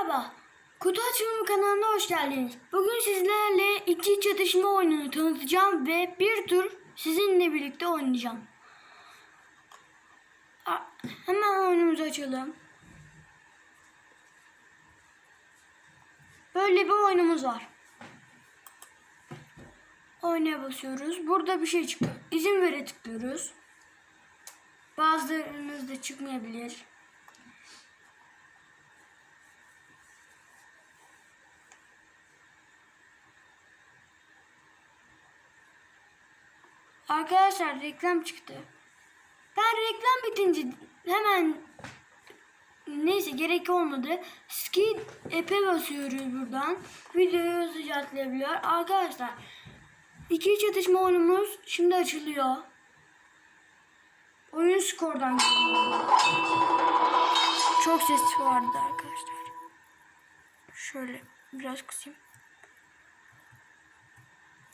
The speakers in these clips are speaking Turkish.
Merhaba, Kutu Açılımı kanalına hoş geldiniz. Bugün sizlerle iki çatışma oyununu tanıtacağım ve bir tur sizinle birlikte oynayacağım. Hemen oyunumuzu açalım. Böyle bir oyunumuz var. Oynaya basıyoruz. Burada bir şey çıkıyor. İzin vere tıklıyoruz. Bazılarınız çıkmayabilir. Arkadaşlar reklam çıktı. Ben reklam bitince hemen neyse gerek olmadı. Skid app'e basıyoruz buradan. Videoyu hızlıca atlayabiliyor. Arkadaşlar iki çatışma oyunumuz şimdi açılıyor. Oyun skordan geliyor. Çok ses vardı arkadaşlar. Şöyle biraz kısayım.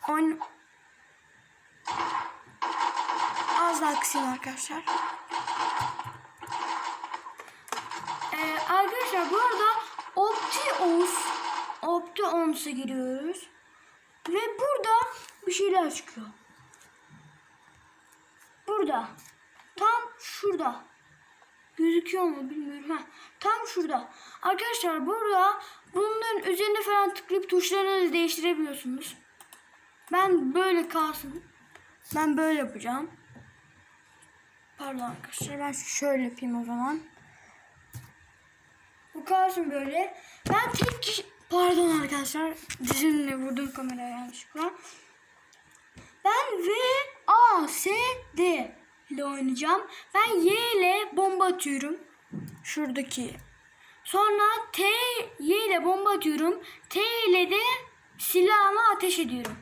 Oyun Az daha kısayım arkadaşlar. Ee, arkadaşlar bu arada Optios Options'a giriyoruz. Ve burada bir şeyler çıkıyor. Burada. Tam şurada. Gözüküyor mu bilmiyorum. Ha, tam şurada. Arkadaşlar burada bunların üzerine falan tıklayıp tuşlarınızı değiştirebiliyorsunuz. Ben böyle kalsın. Ben böyle yapacağım. Pardon arkadaşlar ben şöyle yapayım o zaman. Bu kalsın böyle. Ben tek kişi... Pardon arkadaşlar. Dizimle vurdum kameraya yanlışlıkla. Ben V, A, S, D ile oynayacağım. Ben Y ile bomba atıyorum. Şuradaki. Sonra T, Y ile bomba atıyorum. T ile de silahımı ateş ediyorum.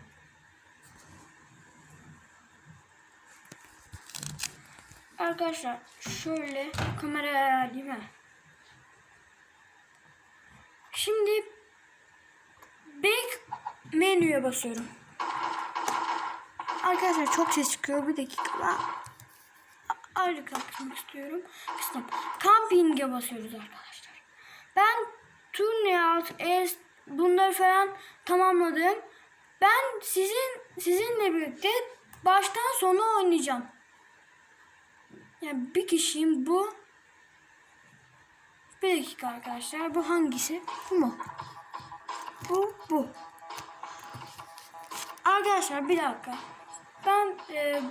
Arkadaşlar şöyle kameraya ayarlayayım ha. Şimdi back menüye basıyorum. Arkadaşlar çok ses çıkıyor. Bir dakika ben ayrı kalkmak istiyorum. Kıstım. Camping'e basıyoruz arkadaşlar. Ben turnout, es bunları falan tamamladım. Ben sizin sizinle birlikte baştan sona oynayacağım. Yani bir kişiyim bu. Bir dakika arkadaşlar. Bu hangisi? Bu mu? Bu, bu. Arkadaşlar bir dakika. Ben e,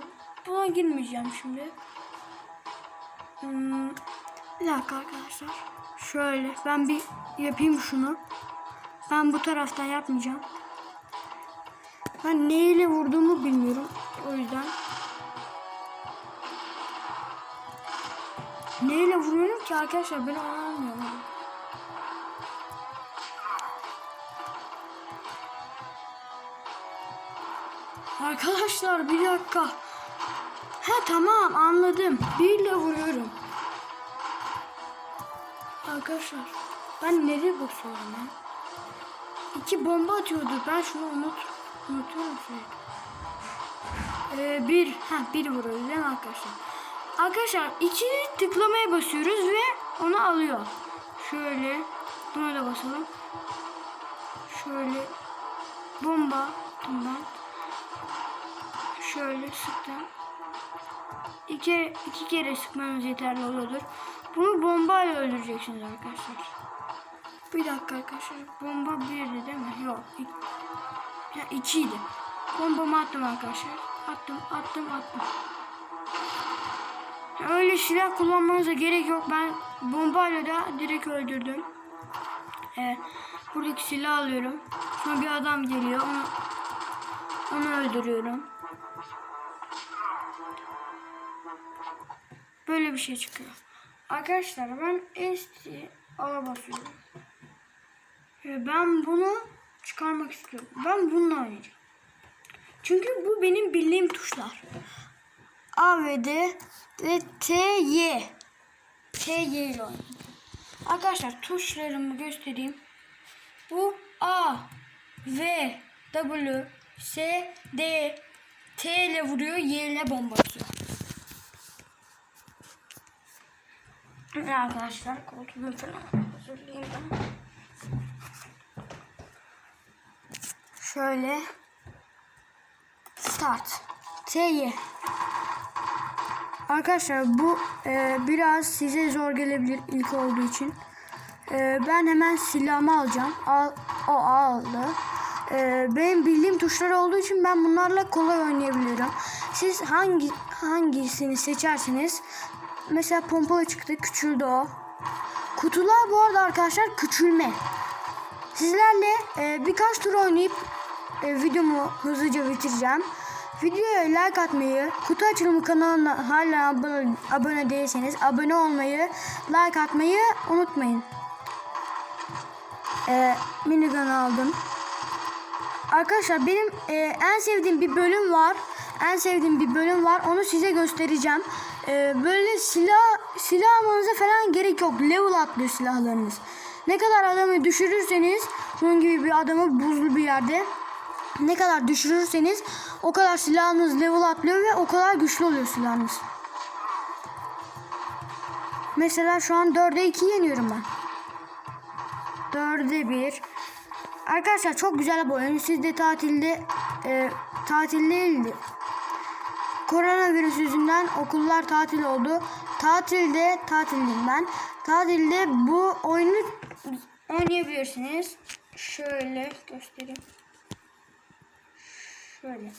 buna girmeyeceğim şimdi. Hmm, bir dakika arkadaşlar. Şöyle ben bir yapayım şunu. Ben bu taraftan yapmayacağım. Ben neyle vurduğumu bilmiyorum. O yüzden. Neyle vuruyorum ki arkadaşlar ben anlamıyorum. Arkadaşlar bir dakika. He tamam anladım. Birle vuruyorum. Arkadaşlar ben nereye basıyorum ya? İki bomba atıyordu. Ben şunu unut unutuyorum sürekli. Ee, bir, ha bir vuruyoruz değil mi arkadaşlar? Arkadaşlar iki tıklamaya basıyoruz ve onu alıyor. Şöyle buna da basalım. Şöyle bomba bundan. Şöyle sıktım. İki, iki kere sıkmanız yeterli oluyordur. Bunu bombayla öldüreceksiniz arkadaşlar. Bir dakika arkadaşlar. Bomba birdi değil mi? Yok. Ya ikiydi. Bombamı attım arkadaşlar. Attım, attım, attım. Öyle silah kullanmanıza gerek yok. Ben bombayla da direkt öldürdüm. Evet. Buradaki silah alıyorum. Sonra bir adam geliyor. Onu, onu öldürüyorum. Böyle bir şey çıkıyor. Arkadaşlar ben esti ala basıyorum. Ve ben bunu çıkarmak istiyorum. Ben bununla oynayacağım. Çünkü bu benim bildiğim tuşlar. AVD ve TY. TY ile oynadım. Arkadaşlar tuşlarımı göstereyim. Bu A, V, W, S, D, T ile vuruyor, Y ile bomba atıyor. Arkadaşlar koltuğumu falan hazırlayayım ben. Şöyle. Start. T'ye. Arkadaşlar bu e, biraz size zor gelebilir ilk olduğu için. E, ben hemen silahımı alacağım. Al, o aldı. E, benim bildiğim tuşlar olduğu için ben bunlarla kolay oynayabiliyorum. Siz hangi hangisini seçerseniz mesela pompalı çıktı küçüldü o. Kutular bu arada arkadaşlar küçülme. Sizlerle e, birkaç tur oynayıp e, videomu hızlıca bitireceğim. Videoya like atmayı, kutu açılımı kanalına hala abone, abone değilseniz abone olmayı, like atmayı unutmayın. E, minigun aldım. Arkadaşlar benim e, en sevdiğim bir bölüm var. En sevdiğim bir bölüm var. Onu size göstereceğim. E, böyle silah silah almanıza falan gerek yok. Level atlıyor silahlarınız. Ne kadar adamı düşürürseniz bunun gibi bir adamı buzlu bir yerde ne kadar düşürürseniz o kadar silahınız level atlıyor ve o kadar güçlü oluyor silahınız. Mesela şu an 4'e 2 yeniyorum ben. 4'e 1. Arkadaşlar çok güzel bir oyun. Siz de tatilde e, tatil değildi. Koronavirüs yüzünden okullar tatil oldu. Tatilde tatildeyim ben. Tatilde bu oyunu oynayabilirsiniz. Şöyle göstereyim. Şöyle.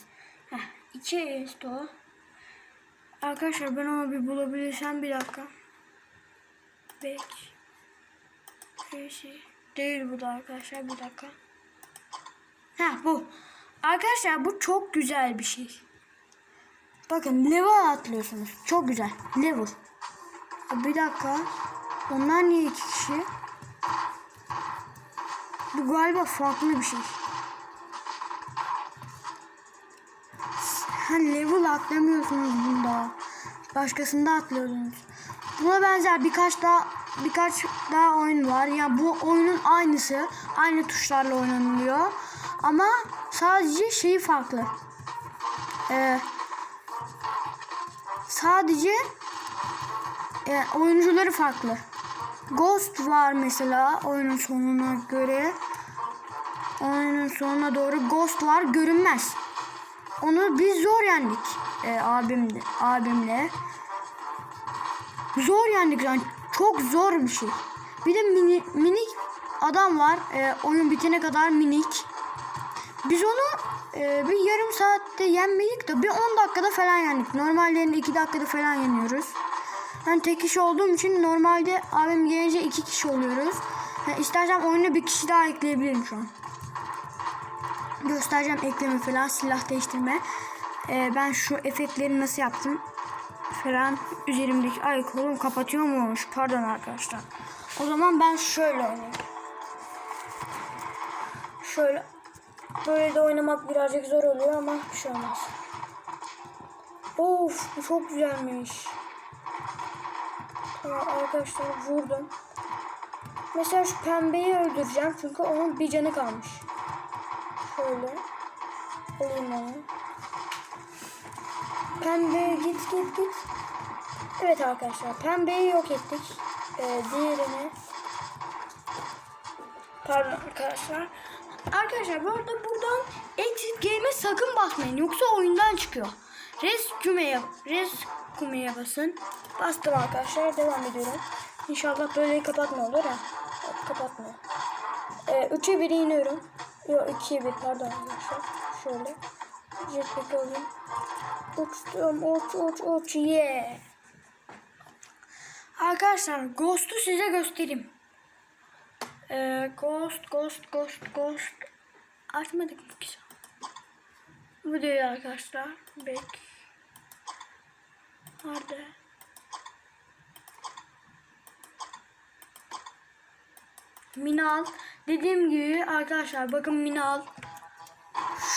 Heh, iki esto. Arkadaşlar ben onu bir bulabilirsem bir dakika. Bek. Şey. Değil bu da arkadaşlar bir dakika. Ha bu. Arkadaşlar bu çok güzel bir şey. Bakın level atlıyorsunuz. Çok güzel. Level. Bir dakika. Onlar niye iki kişi? Bu galiba farklı bir şey. Ha level atlamıyorsunuz bunda. Başkasında atlıyordunuz. Buna benzer birkaç daha birkaç daha oyun var. Yani bu oyunun aynısı. Aynı tuşlarla oynanılıyor. Ama sadece şeyi farklı. Ee, sadece e, oyuncuları farklı. Ghost var mesela oyunun sonuna göre. Oyunun sonuna doğru Ghost var görünmez. Onu biz zor yendik e, abimle, abimle. Zor yendik yani çok zor bir şey. Bir de mini, minik adam var e, oyun bitene kadar minik. Biz onu e, bir yarım saatte yenmedik de bir 10 dakikada falan yendik. Normalde 2 dakikada falan yeniyoruz. Ben tek kişi olduğum için normalde abim gelince iki kişi oluyoruz. Yani istersen oyuna bir kişi daha ekleyebilirim şu an. Göstereceğim ekleme falan silah değiştirme. Ee, ben şu efektleri nasıl yaptım falan üzerimdeki ay kolum kapatıyormuş pardon arkadaşlar. O zaman ben şöyle oynayayım. Şöyle böyle de oynamak birazcık zor oluyor ama bir şey olmaz. Of bu çok güzelmiş. Tamam arkadaşlar vurdum. Mesela şu pembeyi öldüreceğim çünkü onun bir canı kalmış. Şöyle. Onu. Pembe git git git. Evet arkadaşlar pembeyi yok ettik. Ee, diğerini. Pardon arkadaşlar. Arkadaşlar bu arada buradan exit game'e sakın basmayın. Yoksa oyundan çıkıyor. Rescue'ye Rescue'ye basın. Bastım arkadaşlar. Devam ediyorum. İnşallah böyle kapatma olur ha. Kapatmıyor. Ee, 3'e 1 iniyorum. Yok 2'ye 1 pardon arkadaşlar. Şöyle. Jetpack alayım. Uçtum uç uç uç yeah. Arkadaşlar Ghost'u size göstereyim. Ee, ghost Ghost Ghost Ghost Açmadık mı ki? Bu değil arkadaşlar. Bek. Nerede? Minal. Dediğim gibi arkadaşlar bakın Minal.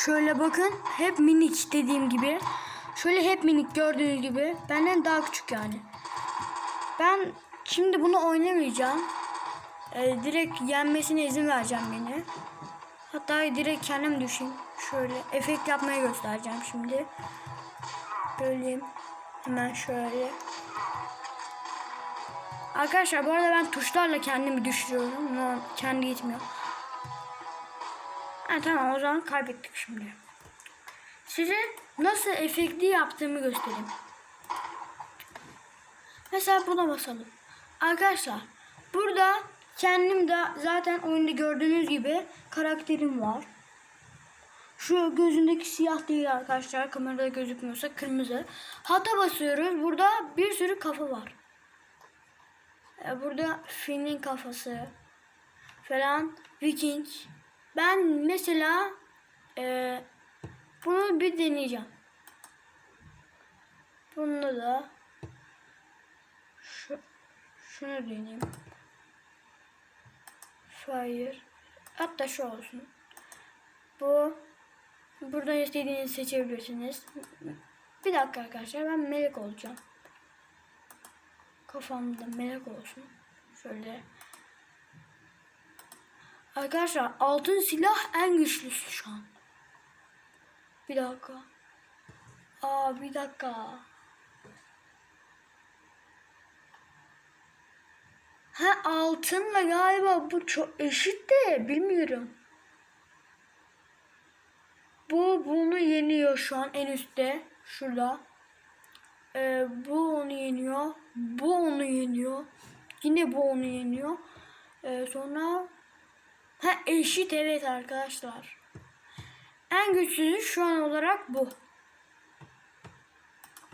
Şöyle bakın. Hep minik dediğim gibi. Şöyle hep minik gördüğünüz gibi. Benden daha küçük yani. Ben şimdi bunu oynamayacağım. Ee, direkt yenmesine izin vereceğim beni. Hatta direkt kendim düşeyim. Şöyle efekt yapmaya göstereceğim şimdi. Böleyim. Hemen şöyle. Arkadaşlar bu arada ben tuşlarla kendimi düşürüyorum. Kendi gitmiyor. Ha, tamam o zaman kaybettik şimdi. Size nasıl efektli yaptığımı göstereyim. Mesela buna basalım. Arkadaşlar burada kendim de zaten oyunda gördüğünüz gibi karakterim var. Şu gözündeki siyah değil arkadaşlar. Kamerada gözükmüyorsa kırmızı. Hata basıyoruz. Burada bir sürü kafa var. Ee, Burada Finn'in kafası falan. Viking. Ben mesela e, bunu bir deneyeceğim. Bunda da şu, şunu deneyeyim. Fire. Hatta şu olsun. Bu. Buradan istediğinizi seçebilirsiniz. Bir dakika arkadaşlar ben melek olacağım. Kafamda melek olsun. Şöyle. Arkadaşlar altın silah en güçlüsü şu an. Bir dakika. Aa bir dakika. Ha altınla galiba bu çok eşit de bilmiyorum. Bu bunu yeniyor şu an en üstte. Şurada. Ee, bu onu yeniyor. Bu onu yeniyor. Yine bu onu yeniyor. Ee, sonra ha eşit evet arkadaşlar. En güçlüsü şu an olarak bu.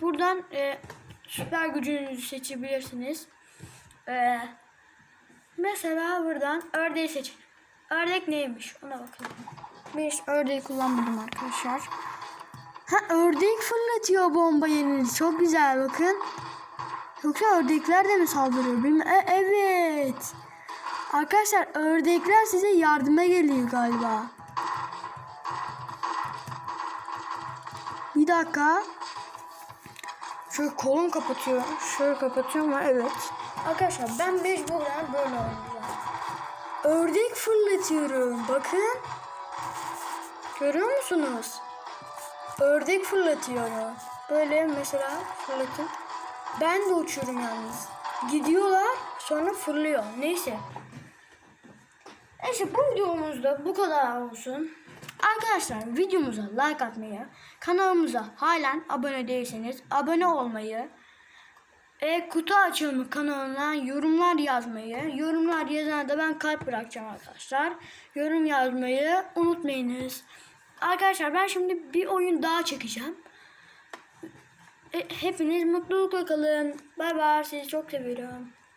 Buradan e, süper gücünüzü seçebilirsiniz. Ee, mesela buradan ördeği seçelim. Ördek neymiş ona bakalım. Ben hiç ördeği kullanmadım arkadaşlar. Ha ördek fırlatıyor bomba yenildi. Çok güzel bakın. Yoksa ördekler de mi saldırıyor bilmiyorum. E, evet. Arkadaşlar ördekler size yardıma geliyor galiba. Bir dakika. Şöyle kolum kapatıyor. Şöyle kapatıyor ama evet. Arkadaşlar ben mecburen böyle oynayacağım. Ördek fırlatıyorum. Bakın. Görüyor musunuz? Ördek fırlatıyorum. Böyle mesela fırlatın. Ben de uçuyorum yalnız. Gidiyorlar sonra fırlıyor. Neyse. Neyse bu videomuzda bu kadar olsun. Arkadaşlar videomuza like atmayı, kanalımıza halen abone değilseniz abone olmayı, e, kutu açılımı kanalına yorumlar yazmayı, yorumlar yazana da ben kalp bırakacağım arkadaşlar. Yorum yazmayı unutmayınız. Arkadaşlar ben şimdi bir oyun daha çekeceğim. E, hepiniz mutlulukla kalın. Bay bay sizi çok seviyorum.